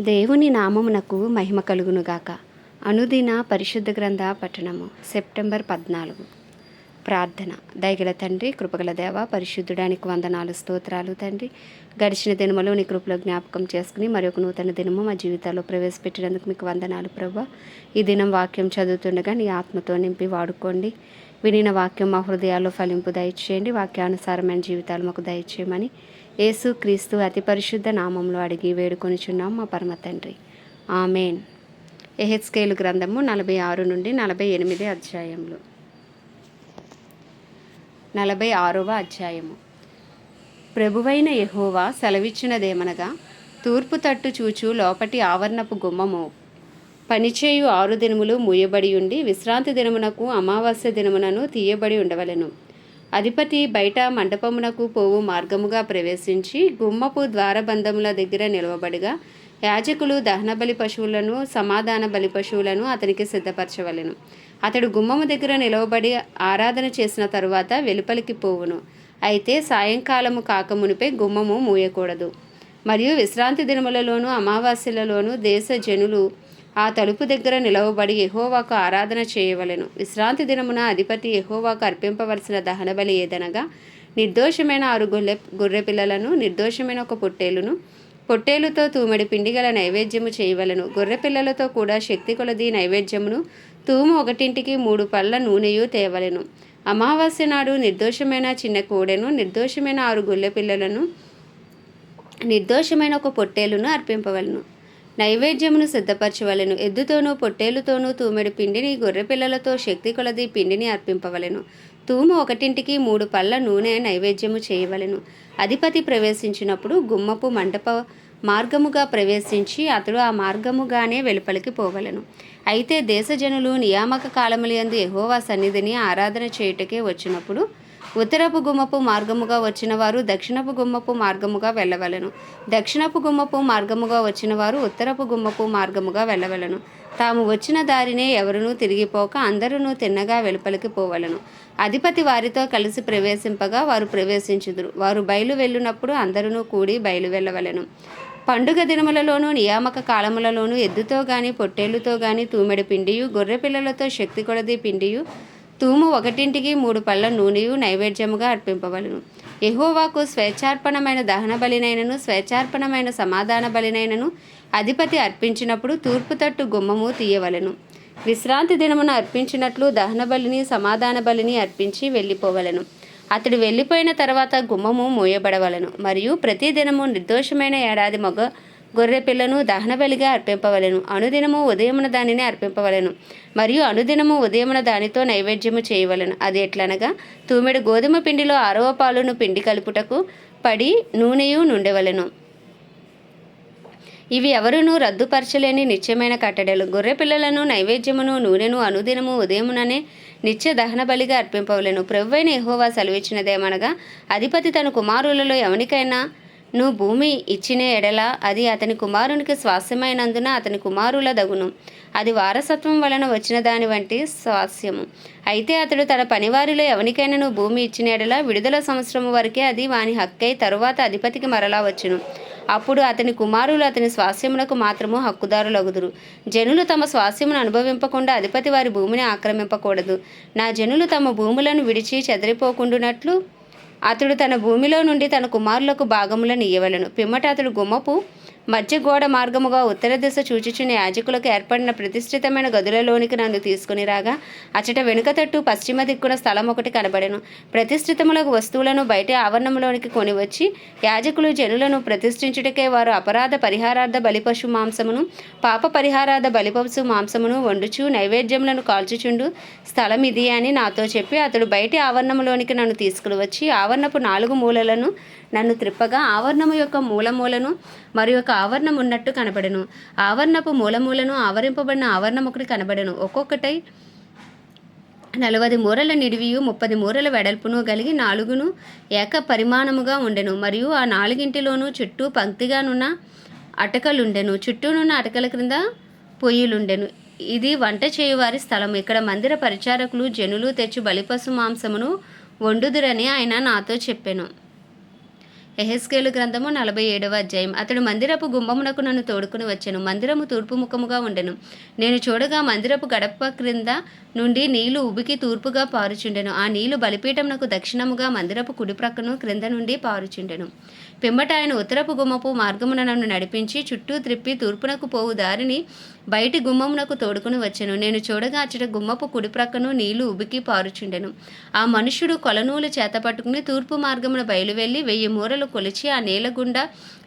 దేవుని నామమునకు మహిమ కలుగునుగాక. అనుదిన పరిశుద్ధ గ్రంథ పట్టణము సెప్టెంబర్ పద్నాలుగు. ప్రార్థన. దయగల తండ్రి కృపగల దేవ పరిశుద్ధుడానికి వందనాలు స్తోత్రాలు తండ్రి. గడిచిన దినములో నీ కృపలో జ్ఞాపకం చేసుకుని మరి ఒక నూతన దినము మా జీవితాల్లో ప్రవేశపెట్టినందుకు మీకు వందనాలు ప్రభా. ఈ దినం వాక్యం చదువుతుండగా నీ ఆత్మతో నింపి వాడుకోండి. వినిన వాక్యం మా హృదయాల్లో ఫలింపు దయచేయండి. వాక్యానుసారమైన జీవితాలు మాకు దయచేయమని యేసు క్రీస్తు అతి పరిశుద్ధ నామంలో అడిగి వేడుకొనిచున్నాం మా పరమ తండ్రి. ఆమెన్. ఎహెచ్కేలు గ్రంథము నలభై ఆరు నుండి నలభై ఎనిమిది అధ్యాయములు. నలభై ఆరవ అధ్యాయము. ప్రభువైన యహోవా సెలవిచ్చినదేమనగా తూర్పు తట్టు చూచు లోపటి ఆవరణపు గుమ్మము. పనిచేయు ఆరు దినములు మూయబడి ఉండి విశ్రాంతి దినమునకు అమావాస్య దినమునను తీయబడి ఉండవలెను. అధిపతి బయట మండపమునకు పోవు మార్గముగా ప్రవేశించి గుమ్మపు ద్వారబంధముల దగ్గర నిలవబడిగా యాజకులు దహన బలి పశువులను సమాధాన బలి పశువులను అతనికి సిద్ధపరచవలెను. అతడు గుమ్మము దగ్గర నిలవబడి ఆరాధన చేసిన తరువాత వెలుపలికి పోవును. అయితే సాయంకాలము కాకమునిపై గుమ్మము మూయకూడదు. మరియు విశ్రాంతి దినములలోను అమావాస్యలలోను దేశ జనులు ఆ తలుపు దగ్గర నిలవబడి ఎహోవాకు ఆరాధన చేయవలెను. విశ్రాంతి దినమున అధిపతి ఎహోవాకు అర్పింపవలసిన దహనబలి ఏదనగా నిర్దోషమైన ఆరు గొల్లె గొర్రె పిల్లలను నిర్దోషమైన ఒక పొట్టేలును పొట్టేలుతో తూమెడి పిండిగల నైవేద్యము చేయవలెను. గొర్రె పిల్లలతో కూడా శక్తి కొలది నైవేద్యమును తూము ఒకటింటికి మూడు పళ్ళ నూనెయు తేవలెను. అమావాస్య నాడు నిర్దోషమైన చిన్న కోడెను నిర్దోషమైన ఆరు గొల్లె పిల్లలను నిర్దోషమైన ఒక పొట్టేలును అర్పింపవలను. నైవేద్యమును సిద్ధపరచవలెను. ఎద్దుతోనూ పొట్టేలుతోనూ తూమెడు పిండిని గొర్రెపిల్లలతో శక్తి కొలది పిండిని అర్పింపవలెను. తూము ఒకటింటికి మూడు పళ్ళ నూనె నైవేద్యము చేయవలెను. అధిపతి ప్రవేశించినప్పుడు గుమ్మపు మండప మార్గముగా ప్రవేశించి అతడు ఆ మార్గముగానే వెలుపలికి పోవలెను. అయితే దేశజనులు నియామక కాలములందు ఎహోవా సన్నిధిని ఆరాధన చేయుటకే వచ్చినప్పుడు ఉత్తరపు గుమ్మపు మార్గముగా వచ్చిన వారు దక్షిణపు గుమ్మపు మార్గముగా వెళ్ళవలెను. దక్షిణపు గుమ్మపు మార్గముగా వచ్చిన వారు ఉత్తరపు గుమ్మపు మార్గముగా వెళ్ళవలెను. తాము వచ్చిన దారినే ఎవరునూ తిరిగిపోక అందరూ తిన్నగా వెలుపలికి పోవలను. అధిపతి వారితో కలిసి ప్రవేశింపగా వారు ప్రవేశించుదురు. వారు బయలు వెళ్ళినప్పుడు అందరూ కూడి బయలు వెళ్ళవలెను. పండుగ దినములలోనూ నియామక కాలములలోనూ ఎద్దుతో గాని పొట్టేళ్ళతో గాని తూమెడు పిండియు గొర్రె పిల్లలతో శక్తి కొలది పిండియు తూము ఒకటింటికి మూడు పళ్ళ నూనెయు నైవేద్యముగా అర్పింపవలను. ఎహోవాకు స్వేచ్ఛార్పణమైన దహన బలినైనను స్వేచ్ఛార్పణమైన సమాధాన బలినైనను అధిపతి అర్పించినప్పుడు తూర్పు తట్టు గుమ్మము తీయవలెను. విశ్రాంతి దినమున అర్పించినట్లు దహన బలిని సమాధాన బలిని అర్పించి వెళ్ళిపోవలెను. అతడు వెళ్ళిపోయిన తర్వాత గుమ్మము మూయబడవలను. మరియు ప్రతి దినము నిర్దోషమైన ఏడాది మొగ గొర్రె పిల్లను దహన బలిగా అర్పింపవలెను. అనుదినము ఉదయమున దానిని అర్పింపవలను. మరియు అనుదినము ఉదయమున దానితో నైవేద్యము చేయవలెను. అది ఎట్లనగా తూమెడు గోధుమ పిండిలో ఆరవ పాలును పిండి కలుపుటకు పడి నూనెయు నుండవలెను. ఇవి ఎవరునూ రద్దుపరచలేని నిత్యమైన కట్టడలు. గొర్రె పిల్లలను నైవేద్యమును నూనెను అనుదినము ఉదయముననే నిత్య దహన బలిగా అర్పింపవలెను. ప్రభువైన ఎహోవా సెలవిచ్చినదేమనగా అధిపతి తన కుమారులలో ఎవనికైనా నువ్వు భూమి ఇచ్చిన ఎడల అది అతని కుమారునికి స్వాస్యమైనందున అతని కుమారుల దగును. అది వారసత్వం వలన వచ్చిన దాని వంటి స్వాస్యము. అయితే అతడు తన పనివారిలో ఎవనికైనా నువ్వు భూమి ఇచ్చిన ఎడల విడుదల సంవత్సరము వరకే అది వాని హక్కై తరువాత అధిపతికి మరలా వచ్చును. అప్పుడు అతని కుమారులు అతని స్వాస్యమునకు మాత్రము హక్కుదారులగుదురు. జనులు తమ స్వాస్యమును అనుభవింపకుండా అధిపతి వారి భూమిని ఆక్రమింపకూడదు. నా జనులు తమ భూములను విడిచి చెదిరిపోకుండునట్లు అతడు తన భూమిలో నుండి తన కుమారులకు భాగములను ఇయ్యవలను. పిమ్మట అతడు గుమ్మపు మధ్య గోడ మార్గముగా ఉత్తర దిశ చూచుచున్న యాజకులకు ఏర్పడిన ప్రతిష్ఠితమైన గదులలోనికి నన్ను తీసుకుని రాగా అచట వెనుక తట్టు పశ్చిమ దిక్కున స్థలం ఒకటి కనబడెను. ప్రతిష్ఠితములకు వస్తువులను బయట ఆవరణంలోనికి కొనివచ్చి యాజకులు జనులను ప్రతిష్ఠించుటకే వారు అపరాధ పరిహారార్థ బలిపశు మాంసమును పాప పరిహారార్థ బలిపశు మాంసమును వండుచు నైవేద్యములను కాల్చుచుండు. స్థలం ఇది అని నాతో చెప్పి అతడు బయటి ఆవరణంలోనికి నన్ను తీసుకుని వచ్చి ఆవరణపు నాలుగు మూలలను నన్ను త్రిప్పగా ఆవరణము యొక్క మూలమూలను మరియు ఒక ఆవరణం ఉన్నట్టు కనబడెను. ఆవరణపు మూలమూలను ఆవరింపబడిన ఆవరణం ఒకటి కనబడెను. ఒక్కొక్కటై నలభై మూరల నిడివియు ముప్పది మూరల వెడల్పును కలిగి నాలుగును ఏక పరిమాణముగా ఉండెను. మరియు ఆ నాలుగింటిలోనూ చుట్టూ పంక్తిగానున్న అటకలుండెను. చుట్టూనున్న అటకల క్రింద పొయ్యిలుండెను. ఇది వంట చేయువారి స్థలం ఇక్కడ మందిర పరిచారకులు జనులు తెచ్చి బలిపశు మాంసమును వండుదురని ఆయన నాతో చెప్పాను. ఎహెస్కేలు గ్రంథము నలభై ఏడవ అధ్యాయం. అతడు మందిరపు గుమ్మమునకు నన్ను తోడుకుని వచ్చెను. మందిరము తూర్పు ముఖముగా ఉండెను. నేను చూడగా మందిరపు గడప క్రింద నుండి నీళ్ళు ఉబికి తూర్పుగా పారుచుండెను. ఆ నీళ్ళు బలిపీఠమునకు దక్షిణముగా మందిరపు కుడి ప్రక్కను క్రింద నుండి పారుచుండెను. పిమ్మట ఆయన ఉత్తరపు గుమ్మపు మార్గమున నన్ను నడిపించి చుట్టూ త్రిప్పి తూర్పునకు పోవు దారిని బయటి గుమ్మమునకు తోడుకుని వచ్చెను. నేను చూడగా అచ్చట గుమ్మపు కుడి ప్రక్కను నీళ్ళు ఉబికి పారుచుండెను. ఆ మనుష్యుడు కొలనూలు చేత పట్టుకుని తూర్పు మార్గమున బయలువెళ్ళి వెయ్యి మూరలు కొలిచి ఆ నేల గుండా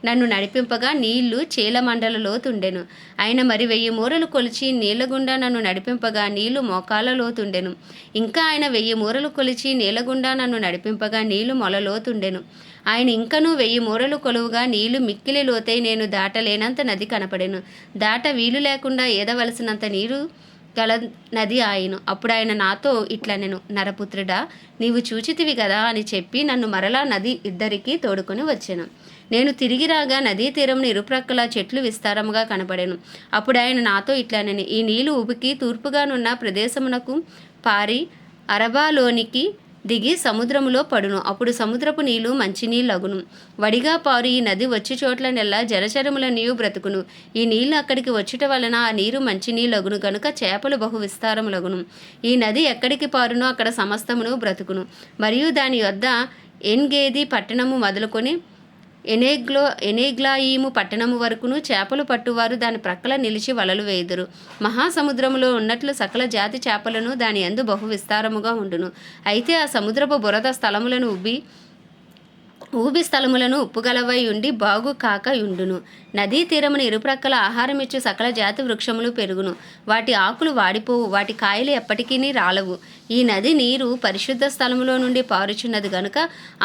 నన్ను నడిపింపగా నీళ్ళు చీలమండల లోతుండెను ఆయన మరి వెయ్యి మూరలు కొలిచి నీళ్ళ గుండా నన్ను నడిపింపగా నీళ్ళు మోకాలలోతుండెను ఇంకా ఆయన వెయ్యి మూరలు కొలిచి నీళ్ళ గుండా నన్ను నడిపింపగా నీళ్ళు మొలలోతుండెను ఆయన ఇంకనూ వెయ్యి మూరలు కొలువుగా నీళ్ళు మిక్కిలి లోతై నేను దాటలేనంత నది కనపడెను. దాట వీలు లేకుండా ఏదవలసినంత నీరు గల నది ఆయన. అప్పుడు ఆయన నాతో ఇట్లా నేను నరపుత్రుడా నీవు చూచితివి కదా అని చెప్పి నన్ను మరలా నది ఇద్దరికి తోడుకొని వచ్చాను. నేను తిరిగి రాగా నదీ తీరంను ఇరుప్రక్కల చెట్లు విస్తారముగా కనపడాను. అప్పుడు ఆయన నాతో ఇట్లానని ఈ నీళ్ళు ఉబికి తూర్పుగానున్న ప్రదేశమునకు పారి అరబాలోనికి దిగి సముద్రములో పడును. అప్పుడు సముద్రపు నీళ్ళు మంచినీళ్ళగును. వడిగా పారు ఈ నది వచ్చి చోట్ల నెల జలచరముల నీవు బ్రతుకును. ఈ నీళ్ళు అక్కడికి వచ్చుట వలన ఆ నీరు మంచినీళ్ళగును. కనుక చేపలు బహు విస్తారములగును. ఈ నది ఎక్కడికి పారునో అక్కడ సమస్తమును బ్రతుకును. మరియు దాని యొద్ద ఎన్గేది పట్టణము మొదలుకొని ఎనేగ్లో ఎనేగ్లాయిము పట్టణము వరకును చేపలు పట్టువారు దాని ప్రక్కల నిలిచి వలలు వేయుదురు. మహాసముద్రములో ఉన్నట్లు సకల జాతి చేపలను దాని యందు బహు విస్తారముగా ఉండును. అయితే ఆ సముద్రపు బురద స్థలములను ఉబ్బి ఊబి స్థలములను ఉప్పుగలవై ఉండి బాగు కాక ఉండును నదీ తీరమున ఇరుప్రక్కల ఆహారం ఆహారమిచ్చు సకల జాతి వృక్షములు పెరుగును. వాటి ఆకులు వాడిపోవు వాటి కాయలు ఎప్పటికీ రాలవు. ఈ నది నీరు పరిశుద్ధ స్థలములో నుండి పారుచున్నది గనుక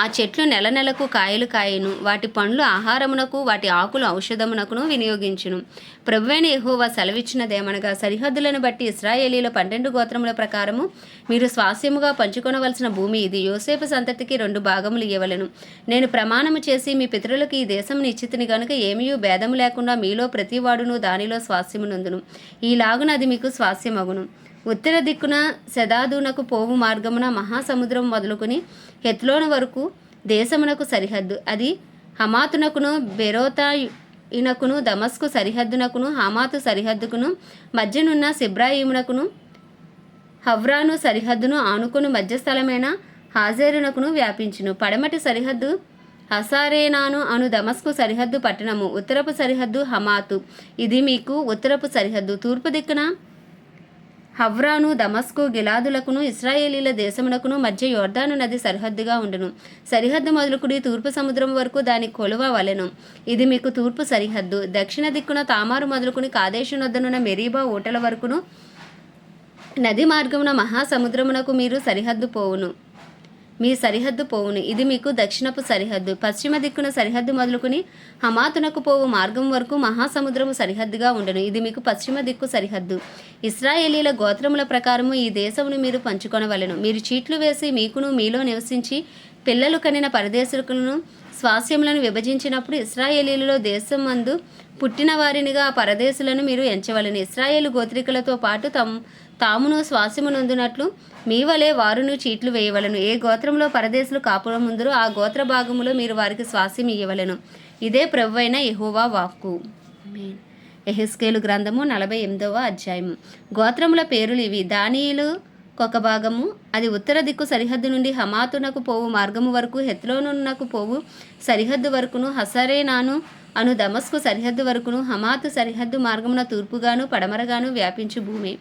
ఆ చెట్లు నెల నెలకు కాయలు కాయను. వాటి పండ్లు ఆహారమునకు వాటి ఆకులు ఔషధమునకును వినియోగించును. ప్రభువైన ఎహోవా సెలవిచ్చినదేమనగా సరిహద్దులను బట్టి ఇస్రాయేలీల పన్నెండు గోత్రముల ప్రకారము మీరు స్వాస్యముగా పంచుకొనవలసిన భూమి ఇది. యోసేపు సంతతికి రెండు భాగములు ఇవ్వవలెను నేను ప్రమాణము చేసి మీ పితరులకు ఈ దేశం నిశ్చితిని గనుక ఏమీ భేదము లేకుండా మీలో ప్రతివాడును దానిలో స్వాస్యమునందును ఈలాగున అది మీకు స్వాస్యమగును. ఉత్తర దిక్కున శదాదునకు పోవు మార్గమున మహాసముద్రం మొదలుకొని హెత్లోన వరకు దేశమునకు సరిహద్దు. అది హమాతునకును బెరోతా ఇనకును దమస్కు సరిహద్దునకును హమాతు సరిహద్దుకును మధ్యనున్న సిబ్రాయిమునకును హవ్రాను సరిహద్దును ఆనుకుని మధ్యస్థలమైన హాజేరునకును వ్యాపించును. పడమటి సరిహద్దు హసారేనాను అను దమస్కు సరిహద్దు పట్టణము. ఉత్తరపు సరిహద్దు హమాతు. ఇది మీకు ఉత్తరపు సరిహద్దు. తూర్పు దిక్కున హవ్రాను దమస్కు గిలాదులకును ఇస్రాయేలీల దేశమునకును మధ్య యోర్దాను నది సరిహద్దుగా ఉండును. సరిహద్దు మొదలుకుడి తూర్పు సముద్రం వరకు దాని కొలువ వలెను. ఇది మీకు తూర్పు సరిహద్దు. దక్షిణ దిక్కున తామారు మొదలుకుని కాదేశం వద్దనున్న మెరీబా ఓటల వరకును నది మార్గమున మహాసముద్రమునకు మీరు సరిహద్దు పోవును. మీ సరిహద్దు పోవును. ఇది మీకు దక్షిణపు సరిహద్దు. పశ్చిమ దిక్కున సరిహద్దు మొదలుకుని హమాతునకు పోవు మార్గం వరకు మహాసముద్రము సరిహద్దుగా ఉండను. ఇది మీకు పశ్చిమ దిక్కు సరిహద్దు. ఇస్రాయేలీల గోత్రముల ప్రకారము ఈ దేశమును మీరు పంచుకొనవలెను. మీరు చీట్లు వేసి మీకును మీలో నివసించి పిల్లలు కనిన పరదేశకులను స్వాస్యములను విభజించినప్పుడు ఇస్రాయేలీలలో దేశం మందు పుట్టిన వారినిగా ఆ పరదేశులను మీరు ఎంచవలను. ఇస్రాయేలు గోత్రికలతో పాటు తమ్ తామును స్వాస్యమునందునట్లు మీ వలె వారును చీట్లు వేయవలను. ఏ గోత్రంలో పరదేశులు కాపురం ముందురో ఆ గోత్ర భాగములో మీరు వారికి స్వాస్యం ఇయ్యవలను. ఇదే ప్రభువైన యెహోవా వాక్కు. ఎహెస్కేలు గ్రంథము నలభై ఎనిమిదవ అధ్యాయము. గోత్రముల పేరులు ఇవి. దానియులు ఒక భాగము. అది ఉత్తర దిక్కు సరిహద్దు నుండి హమాతునకు పోవు మార్గము వరకు హెత్లోనునకు పోవు సరిహద్దు వరకును హసరేనాను అను దమస్కు సరిహద్దు వరకును హమాతు సరిహద్దు మార్గమున తూర్పుగాను పడమరగాను వ్యాపించు భూమి.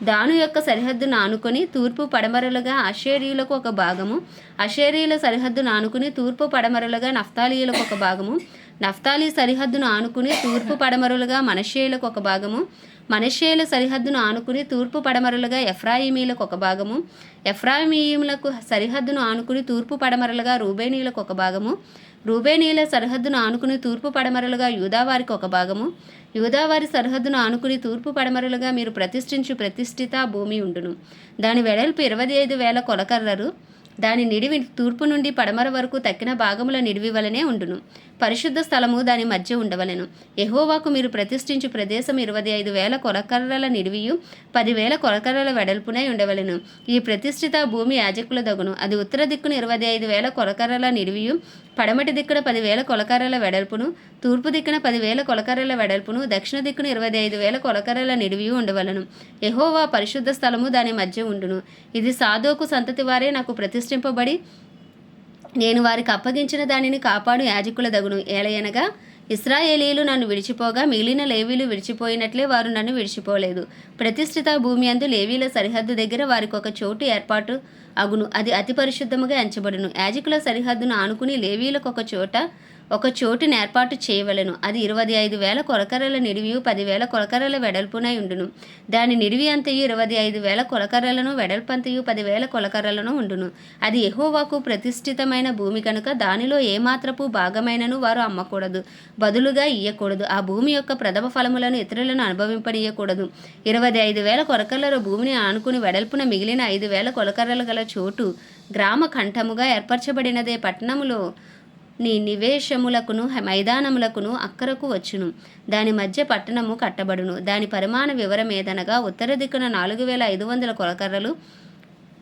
దాను యొక్క సరిహద్దును ఆనుకొని తూర్పు పడమరలుగా అషేరీయులకు ఒక భాగము అషేరీయుల సరిహద్దును ఆనుకుని తూర్పు పడమరలుగా నఫ్తాలీయులకు ఒక భాగము నఫ్తాలి సరిహద్దును ఆనుకుని తూర్పు పడమరలుగా మనషేయులకు ఒక భాగము మనషేయుల సరిహద్దును ఆనుకుని తూర్పు పడమరలుగా ఎఫ్రాయిమీలకు ఒక భాగము ఎఫ్రాయిమీయులకు సరిహద్దును ఆనుకుని తూర్పు పడమరలుగా రూబేనీయులకు ఒక భాగము రూబేనీయుల సరిహద్దును ఆనుకుని తూర్పు పడమరలుగా యూదావారికి ఒక భాగము యూదావారి సరిహద్దును ఆనుకుని తూర్పు పడమరలుగా మీరు ప్రతిష్ఠించు ప్రతిష్ఠిత భూమి ఉండును. దాని వెడల్పు ఇరవై ఐదు వేల కొలకర్రరు. దాని నిడివి తూర్పు నుండి పడమర వరకు తక్కిన భాగముల నిడివి వలనే ఉండును. పరిశుద్ధ స్థలము దాని మధ్య ఉండవలెను. ఎహోవాకు మీరు ప్రతిష్ఠించు ప్రదేశం ఇరవై ఐదు వేల కొలకర్రల నిడివియు పదివేల కొలకర్రల వెడల్పునై ఉండవలెను. ఈ ప్రతిష్ఠిత భూమి యాజకుల దగును అది ఉత్తర దిక్కున ఇరవై ఐదు వేల కొలకర్రల నిడివియు పడమటి దిక్కున పదివేల కొలకర్రల వెడల్పును తూర్పు దిక్కున పదివేల కొలకర్రల వెడల్పును దక్షిణ దిక్కున ఇరవై ఐదు వేల కొలకర్రల నిడివియు ఉండవలను. ఎహోవా పరిశుద్ధ స్థలము దాని మధ్య ఉండును. ఇది సాధోకు సంతతి వారే నాకు ప్రతిష్ఠింపబడి నేను వారికి అప్పగించిన దానిని కాపాడు యాజకుల దగును. ఏలయనగా ఇస్రాయేలీలు నన్ను విడిచిపోగా మిగిలిన లేవీలు విడిచిపోయినట్లే వారు నన్ను విడిచిపోలేదు. ప్రతిష్ఠిత భూమి అందు లేవీల సరిహద్దు దగ్గర వారికి ఒక చోటు ఏర్పాటు అగును. అది అతి పరిశుద్ధముగా ఎంచబడును. యాజకుల సరిహద్దును ఆనుకుని లేవీలకు ఒక చోట ఒక చోటుని ఏర్పాటు చేయవలెను. అది ఇరవై ఐదు వేల కొలకర్రల నిడివి పదివేల కొలకర్రల వెడల్పునై ఉండును. దాని నిడివి అంతయు ఇరవై ఐదు వేల కొలకర్రలను వెడల్పంతయు పదివేల కొలకర్రలను ఉండును. అది ఎహోవాకు ప్రతిష్ఠితమైన భూమి కనుక దానిలో ఏమాత్రపు భాగమైనను వారు అమ్మకూడదు. బదులుగా ఇయ్యకూడదు. ఆ భూమి యొక్క ప్రథమ ఫలములను ఇతరులను అనుభవింపనీయకూడదు. ఇరవై ఐదు వేల కొలకర్రల భూమిని ఆనుకుని వెడల్పున మిగిలిన ఐదు వేల కొలకర్రలు గల చోటు గ్రామ కంఠముగా ఏర్పరచబడినదే. పట్టణములో నీ నివేశములకును మైదానములకును అక్కరకు వచ్చును. దాని మధ్య పట్టణము కట్టబడును. దాని పరిమాణ వివరం ఏదనగా ఉత్తర దిక్కున నాలుగు వేల ఐదు వందల కొలకర్రలు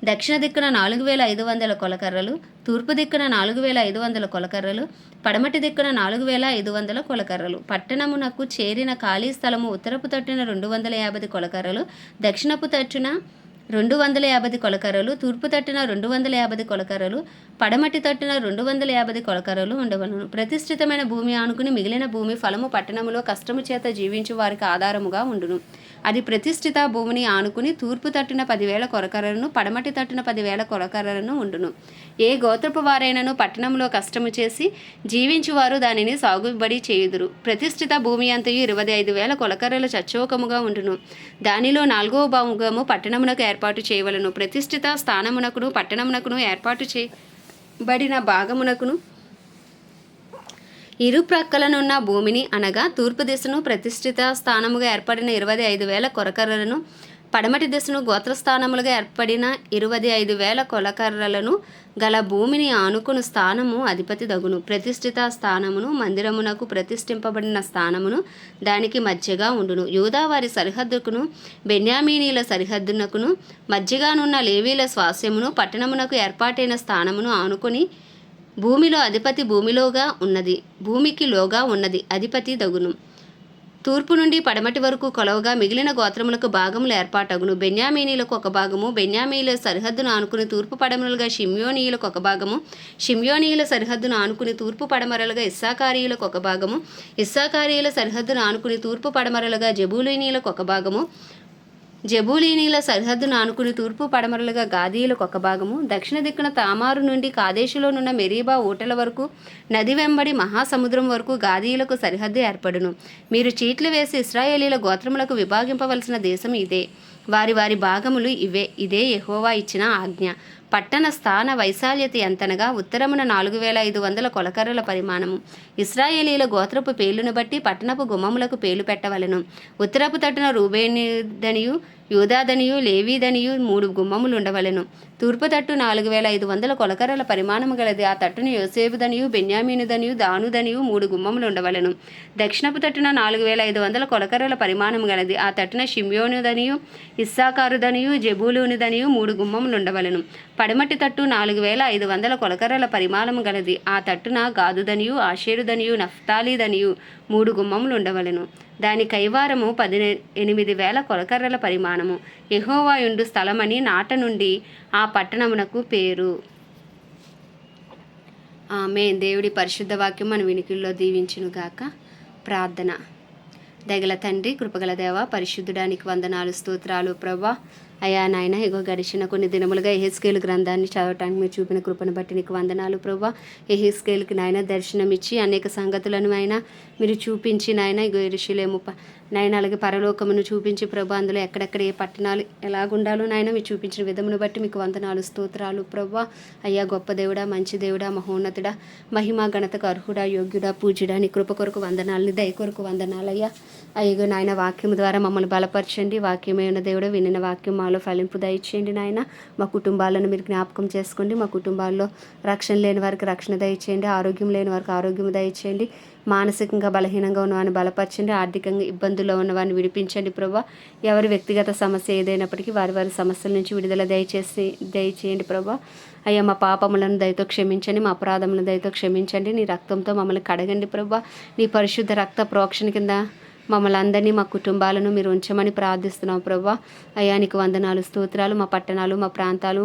దక్షిణ దిక్కున నాలుగు వేల ఐదు వందల కొలకర్రలు తూర్పు దిక్కున నాలుగు వేల ఐదు వందల కొలకర్రలు పడమటి దిక్కున నాలుగు వేల ఐదు వందల కొలకర్రలు. పట్టణమునకు చేరిన ఖాళీ స్థలము ఉత్తరపు తట్టున రెండు వందల యాభై కొలకర్రలు దక్షిణపు తట్టున రెండు వందల యాభై కొలకరలు తూర్పు తట్టున రెండు వందల యాభై కొలకరలు పడమటి తట్టున రెండు వందల యాభై కొలకర్రలు ఉండవలను. ప్రతిష్ఠితమైన భూమి ఆనుకుని మిగిలిన భూమి ఫలము పట్టణములో కష్టము చేత జీవించు వారికి ఆధారముగా ఉండును. అది ప్రతిష్ఠిత భూమిని ఆనుకుని తూర్పు తట్టిన పదివేల కొరకరలను పడమటి తట్టిన పదివేల కొరకరలను ఉండును. ఏ గోత్రపు వారైనను పట్టణంలో కష్టము చేసి జీవించువారు దానిని సాగుబడి చేయుదురు. ప్రతిష్ఠిత భూమి అంతయు ఇరవై ఐదు వేల కొలకరలు చచ్చోకముగా ఉండును. దానిలో నాలుగవ భాగము పట్టణమునకు ఏర్పాటు చేయవలను. ప్రతిష్ఠిత స్థానమునకును పట్టణమునకును ఏర్పాటు చేయబడిన భాగమునకును ఇరు ప్రక్కలనున్న భూమిని అనగా తూర్పు దిశను ప్రతిష్ఠిత స్థానముగా ఏర్పడిన ఇరవై ఐదు వేల కొరకర్రలను పడమటి దిశను గోత్రస్థానములుగా ఏర్పడిన ఇరవై ఐదు వేల కొలకర్రలను గల భూమిని ఆనుకుని స్థానము అధిపతి దగును. ప్రతిష్ఠిత స్థానమును మందిరమునకు ప్రతిష్ఠింపబడిన స్థానమును దానికి మధ్యగా ఉండును. యూదావారి సరిహద్దుకును బెన్యామీనీల సరిహద్దునకును మధ్యగానున్న లేవీల స్వాస్యమును పట్టణమునకు ఏర్పాటైన స్థానమును ఆనుకొని భూమిలో అధిపతి భూమిలోగా ఉన్నది భూమికి లోగా ఉన్నది అధిపతి దగును. తూర్పు నుండి పడమటి వరకు కొలవగా మిగిలిన గోత్రములకు భాగములు ఏర్పాటగును. బెన్యామీనీలకు ఒక భాగము బెన్యామీల సరిహద్దును ఆనుకుని తూర్పు పడమరలుగా షిమ్యోనీయులకు ఒక భాగము షిమ్యోనీయుల సరిహద్దును ఆనుకుని తూర్పు పడమరలుగా ఇస్సాకారీయులకు ఒక భాగము ఇస్సాకారీయుల సరిహద్దును ఆనుకుని తూర్పు పడమరలుగా జబూలీనీయులకు ఒక భాగము జబూలీనీల సరిహద్దును ఆనుకుని తూర్పు పడమరలుగా గాదీయులకు ఒక భాగము దక్షిణ దిక్కున తామారు నుండి కాదేశులోనున్న మెరీబా ఊటల వరకు నది వెంబడి మహాసముద్రం వరకు గాదీయులకు సరిహద్దు ఏర్పడును. మీరు చీట్లు వేసి ఇస్రాయేలీల గోత్రములకు విభాగింపవలసిన దేశం ఇదే. వారి వారి భాగములు ఇవే. ఇదే ఎహోవా ఇచ్చిన ఆజ్ఞ. పట్టణ స్థాన వైశాల్యత ఎంతనగా ఉత్తరమున నాలుగు వేల ఐదు వందల కొలకర్రల పరిమాణము. ఇస్రాయేలీల గోత్రపు పేలును బట్టి పట్టణపు గుమ్మములకు పేర్లు పెట్టవలెను. ఉత్తరపు తట్టున రూబేనిదనియు యూదాదనియు లేవీదనియు మూడు గుమ్మములు ఉండవలెను తూర్పు తట్టు నాలుగు వేల ఐదు వందల కొలకరల పరిమాణము గలది ఆ తట్టును యోసేపుదనియు బెన్యామీనుదనియు దానుదనియు మూడు గుమ్మములు ఉండవలెను దక్షిణపు తట్టున నాలుగు వేల ఐదు వందల కొలకరల పరిమాణము గలది ఆ తట్టున షిమ్యోనుదనియు ఇస్సాకారుదనియు జబూలునుదనియు మూడు గుమ్మములు ఉండవలెను పడమటి తట్టు నాలుగు వేల ఐదు వందల కొలకరల పరిమాణము గలది ఆ తట్టున గాదుదనియు ఆషేరుదనియు నఫ్తాలీదనియు మూడు గుమ్మములు ఉండవలెను దాని కైవారము పది ఎనిమిది వేల కొలకర్రల పరిమాణము. యహోవాయుండు స్థలమని నాట నుండి ఆ పట్టణమునకు పేరు. ఆమె దేవుడి పరిశుద్ధ వాక్యం మన వినికిల్లో దీవించునుగాక ప్రార్థన. దగల తండ్రి కృపగల దేవ పరిశుద్ధుడానికి వందనాలు స్తోత్రాలు ప్రభా. అయా నాయన ఇగో గడిచిన కొన్ని దినములుగా ఎహెస్కేలు గ్రంథాన్ని చదవటానికి మీరు చూపిన కృపను బట్టి నీకు వందనాలు ప్రభా. ఎహెస్కేల్కి నాయన దర్శనం ఇచ్చి అనేక సంగతులను ఆయన మీరు చూపించి నాయన ఇగో ఇరుషులేము ప నాయన అలాగే పరలోకమును చూపించి ప్రభా అందులో ఎక్కడెక్కడ ఏ పట్టణాలు ఎలాగుండాలో నాయన మీరు చూపించిన విధమును బట్టి మీకు వందనాలు స్తోత్రాలు ప్రభా. అయ్యా గొప్ప దేవుడా మంచి దేవుడా మహోన్నతుడా మహిమా గణతకు అర్హుడా యోగ్యుడా పూజ్యుడా నీ కృప కొరకు వందనాలని దయ కొరకు వందనాలయ్యా అయ్యో నాయన వాక్యం ద్వారా మమ్మల్ని బలపరచండి. వాక్యమే ఉన్న దేవుడు వినిన వాక్యం మాలో ఫలింపు దయచేయండి నాయన. మా కుటుంబాలను మీరు జ్ఞాపకం చేసుకోండి. మా కుటుంబాల్లో రక్షణ లేని వారికి రక్షణ దయచేయండి. ఆరోగ్యం లేని వారికి ఆరోగ్యం దయచేయండి. మానసికంగా బలహీనంగా ఉన్నవారిని బలపరచండి. ఆర్థికంగా ఇబ్బందుల్లో ఉన్నవారిని విడిపించండి ప్రభా. ఎవరి వ్యక్తిగత సమస్య ఏదైనప్పటికీ వారి వారి సమస్యల నుంచి విడుదల దయచేసి దయచేయండి ప్రభా. అయ్యా మా పాపములను దయతో క్షమించండి. మా అపరాధములను దయతో క్షమించండి. నీ రక్తంతో మమ్మల్ని కడగండి ప్రభా. నీ పరిశుద్ధ రక్త ప్రోక్షణ కింద మమ్మల్ని అందరినీ మా కుటుంబాలను మీరు ఉంచమని ప్రార్థిస్తున్నాం ప్రభా. అయ్యానికి వందనాలు స్తోత్రాలు మా పట్టణాలు మా ప్రాంతాలు.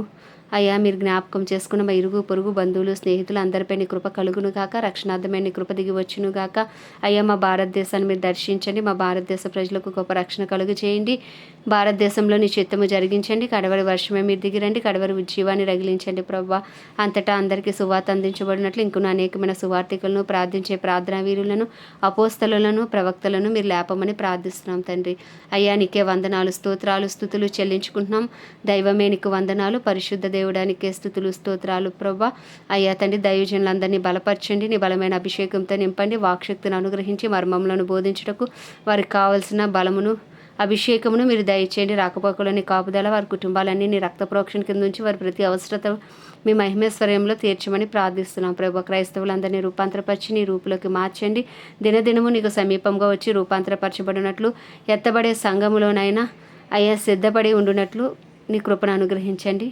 అయ్యా మీరు జ్ఞాపకం చేసుకున్న మా ఇరుగు పొరుగు బంధువులు స్నేహితులు అందరిపై నీ కృప కలుగును గాక రక్షణార్థమైన నీ కృప దిగి వచ్చును గాక. అయ్యా మా భారతదేశాన్ని మీరు దర్శించండి మా భారతదేశ ప్రజలకు గొప్ప రక్షణ కలుగు చేయండి. భారతదేశంలో నీ చిత్తము జరిగించండి కడవరి వర్షమే మీరు దిగిరండి కడవరి ఉజ్జీవాన్ని రగిలించండి ప్రభా. అంతటా అందరికీ సువార్త అందించబడినట్లు ఇంకొన్ని అనేకమైన సువార్థికులను ప్రార్థించే ప్రార్థనా వీరులను అపోస్తలను ప్రవక్తలను మీరు లేపమని ప్రార్థిస్తున్నాం తండ్రి. అయ్యా నీకే వందనాలు స్తోత్రాలు స్థుతులు చెల్లించుకుంటున్నాం. దైవమే నీకు వందనాలు పరిశుద్ధ దేవుడానికి స్థుతులు స్తోత్రాలు. ప్రభా అయ్యా తండ్రి దయోజనులందరినీ బలపరచండి. నీ బలమైన అభిషేకంతో నింపండి. వాక్శక్తిని అనుగ్రహించి మర్మములను బోధించుటకు వారికి కావలసిన బలమును అభిషేకమును మీరు దయచేయండి. రాకపోకలని కాపుదల వారి కుటుంబాలన్నీ నీ రక్త ప్రోక్షణ కింద నుంచి వారి ప్రతి అవసరత మీ మహిమేశ్వర్యంలో తీర్చమని ప్రార్థిస్తున్నాం. ప్రభు క్రైస్తవులందరినీ రూపాంతరపరిచి నీ రూపులోకి మార్చండి. దినదినము నీకు సమీపంగా వచ్చి రూపాంతరపరచబడినట్లు ఎత్తబడే సంఘములోనైనా అయ్యా సిద్ధపడి ఉండునట్లు నీ కృపను అనుగ్రహించండి.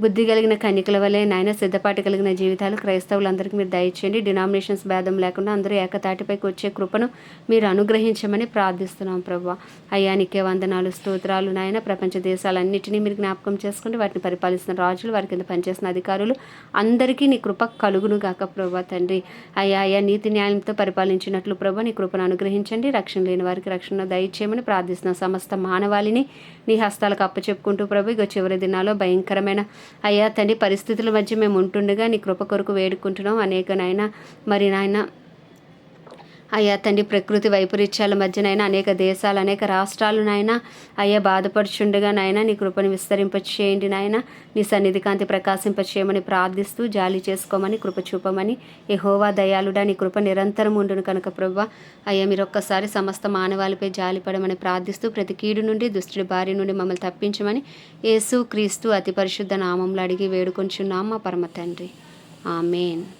బుద్ధి కలిగిన కన్యకల వలె నాయన సిద్ధపాటు కలిగిన జీవితాలు క్రైస్తవులందరికీ మీరు దయచేయండి. డినామినేషన్స్ భేదం లేకుండా అందరూ ఏకతాటిపైకి వచ్చే కృపను మీరు అనుగ్రహించమని ప్రార్థిస్తున్నాం ప్రభా. అయ్యా నీకే వందనాలు స్తోత్రాలు నాయన. ప్రపంచ దేశాలన్నింటినీ మీరు జ్ఞాపకం చేసుకుంటే వాటిని పరిపాలిస్తున్న రాజులు వారి కింద పనిచేసిన అధికారులు అందరికీ నీ కృప కలుగును గాక ప్రభా తండ్రి. అయ్యా అయ్యా నీతి న్యాయంతో పరిపాలించినట్లు ప్రభా నీ కృపను అనుగ్రహించండి. రక్షణ లేని వారికి రక్షణ దయచేయమని ప్రార్థిస్తున్నాం. సమస్త మానవాళిని నీ హస్తాలకు అప్పచెప్పుకుంటూ ప్రభు ఇక చివరి దినాల్లో భయంకరమైన అయ్యా తండ్రి పరిస్థితుల మధ్య మేము ఉంటుండగా నీ కృప కొరకు వేడుకుంటున్నాం. అనేక నాయన మరి నాయన అయ్యా తండ్రి ప్రకృతి వైపరీత్యాల మధ్యనైనా అనేక దేశాలు అనేక రాష్ట్రాలు నాయన అయ్యా బాధపడుచుండగా నాయన నీ కృపను విస్తరింపచేయండి నాయన నీ సన్నిధి కాంతి ప్రకాశింపచేయమని ప్రార్థిస్తూ జాలి చేసుకోమని కృప చూపమని యహోవా దయాళుడా నీ కృప నిరంతరం ఉండును కనుక ప్రభా అయ్యా మీరు ఒక్కసారి సమస్త మానవాళిపై జాలిపడమని ప్రార్థిస్తూ ప్రతి కీడు నుండి దుష్టుడి భార్య నుండి మమ్మల్ని తప్పించమని యేసు క్రీస్తు అతి పరిశుద్ధ నామంలో అడిగి వేడుకొంచున్నాం మా పరమ తండ్రి. ఆమెన్.